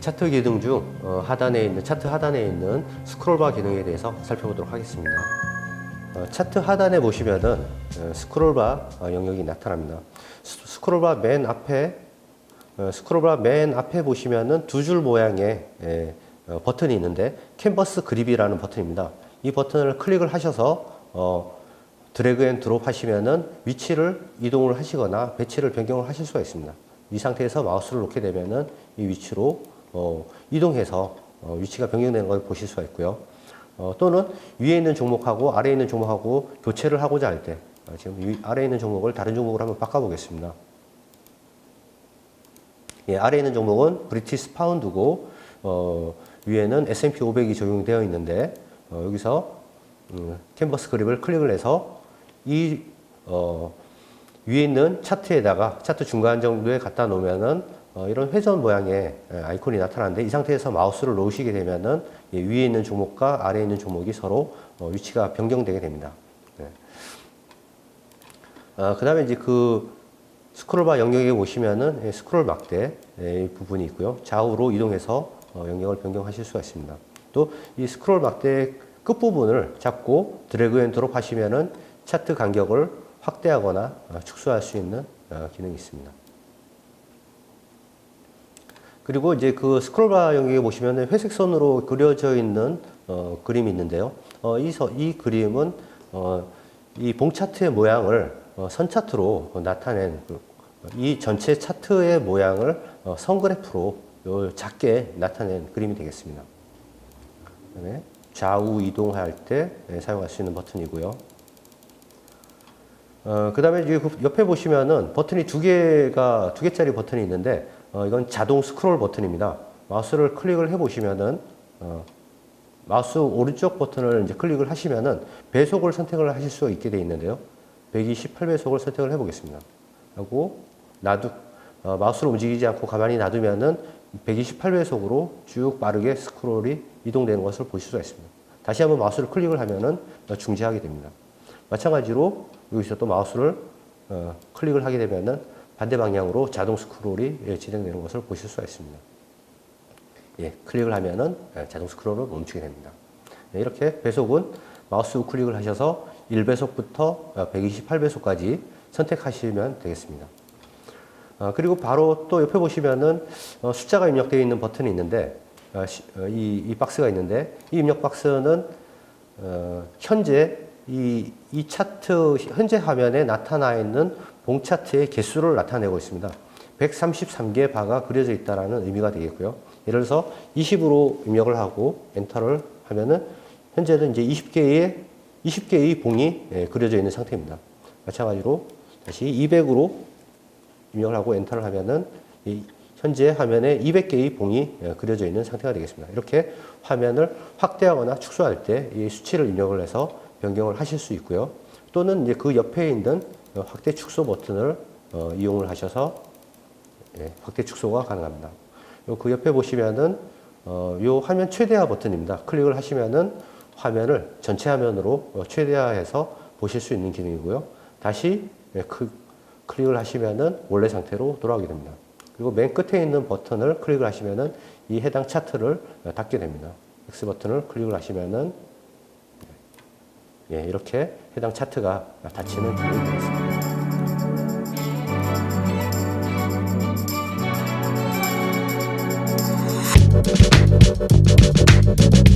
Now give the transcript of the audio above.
차트 기능 중 어, 하단에 있는 차트 하단에 있는 스크롤바 기능에 대해서 살펴보도록 하겠습니다. 어, 차트 하단에 보시면은 어, 스크롤바 어, 영역이 나타납니다. 스- 스크롤바 맨 앞에 어, 스크롤바 맨 앞에 보시면은 두 줄 모양의 예, 어, 버튼이 있는데 캔버스 그립이라는 버튼입니다. 이 버튼을 클릭을 하셔서 어, 드래그 앤 드롭 하시면은 위치를 이동을 하시거나 배치를 변경을 하실 수가 있습니다. 이 상태에서 마우스를 놓게 되면은 이 위치로 어, 이동해서 어, 위치가 변경되는 걸 보실 수가 있고요. 어, 또는 위에 있는 종목하고 아래에 있는 종목하고 교체를 하고자 할 때, 어, 지금 위, 아래에 있는 종목을 다른 종목으로 한번 바꿔보겠습니다. 예, 아래에 있는 종목은 브리티스 파운드고, 어, 위에는 S&P 500이 적용되어 있는데, 어, 여기서 음, 캔버스 그립을 클릭을 해서 이 어, 위에 있는 차트에다가 차트 중간 정도에 갖다 놓으면은 어, 이런 회전 모양의 예, 아이콘이 나타나는데 이 상태에서 마우스를 놓으시게 되면은 예, 위에 있는 종목과 아래에 있는 종목이 서로 어, 위치가 변경되게 됩니다. 네. 아, 그 다음에 이제 그 스크롤바 영역에 보시면은 예, 스크롤 막대 예, 이 부분이 있고요. 좌우로 이동해서 어, 영역을 변경하실 수가 있습니다. 또 이 스크롤 막대 끝부분을 잡고 드래그 앤 드롭 하시면은 차트 간격을 확대하거나 어, 축소할 수 있는 어, 기능이 있습니다. 그리고 이제 그 스크롤바 영역에 보시면 회색 선으로 그려져 있는 어, 그림이 있는데요. 어, 이, 서, 이 그림은 어, 이 봉 차트의 모양을 어, 선 차트로 나타낸 그, 이 전체 차트의 모양을 어, 선 그래프로 요 작게 나타낸 그림이 되겠습니다. 그다음에 좌우 이동할 때 예, 사용할 수 있는 버튼이고요. 어, 그 다음에 옆에 보시면은 버튼이 두 개가, 두 개짜리 버튼이 있는데, 어, 이건 자동 스크롤 버튼입니다. 마우스를 클릭을 해 보시면은, 어, 마우스 오른쪽 버튼을 이제 클릭을 하시면은 배속을 선택을 하실 수 있게 되어 있는데요. 128배속을 선택을 해 보겠습니다. 하고, 놔두, 어, 마우스를 움직이지 않고 가만히 놔두면은 128배속으로 쭉 빠르게 스크롤이 이동되는 것을 보실 수가 있습니다. 다시 한번 마우스를 클릭을 하면은 어, 중지하게 됩니다. 마찬가지로 여기서 또 마우스를 어, 클릭을 하게 되면은 반대 방향으로 자동 스크롤이 예, 진행되는 것을 보실 수가 있습니다. 예, 클릭을 하면은 예, 자동 스크롤을 멈추게 됩니다. 예, 이렇게 배속은 마우스 우클릭을 하셔서 1배속부터 128배속까지 선택하시면 되겠습니다. 어, 그리고 바로 또 옆에 보시면은 어, 숫자가 입력되어 있는 버튼이 있는데 어, 시- 어, 이, 이 박스가 있는데 이 입력 박스는 어, 현재 이, 이 차트 현재 화면에 나타나 있는 봉 차트의 개수를 나타내고 있습니다. 133개 바가 그려져 있다라는 의미가 되겠고요. 예를 들어서 20으로 입력을 하고 엔터를 하면은 현재는 이제 20개의 20개의 봉이 예, 그려져 있는 상태입니다. 마찬가지로 다시 200으로 입력을 하고 엔터를 하면은 이 현재 화면에 200개의 봉이 예, 그려져 있는 상태가 되겠습니다. 이렇게 화면을 확대하거나 축소할 때 이 수치를 입력을 해서 변경을 하실 수 있고요. 또는 이제 그 옆에 있는 어, 확대 축소 버튼을 어, 이용을 하셔서 예, 확대 축소가 가능합니다. 요 그 옆에 보시면은 어, 요 화면 최대화 버튼입니다. 클릭을 하시면은 화면을 전체 화면으로 어, 최대화해서 보실 수 있는 기능이고요. 다시 예, 그, 클릭을 하시면은 원래 상태로 돌아오게 됩니다. 그리고 맨 끝에 있는 버튼을 클릭을 하시면은 이 해당 차트를 어, 닫게 됩니다. X 버튼을 클릭을 하시면은 예, 이렇게 해당 차트가 닫히는 부분이 있습니다. 음.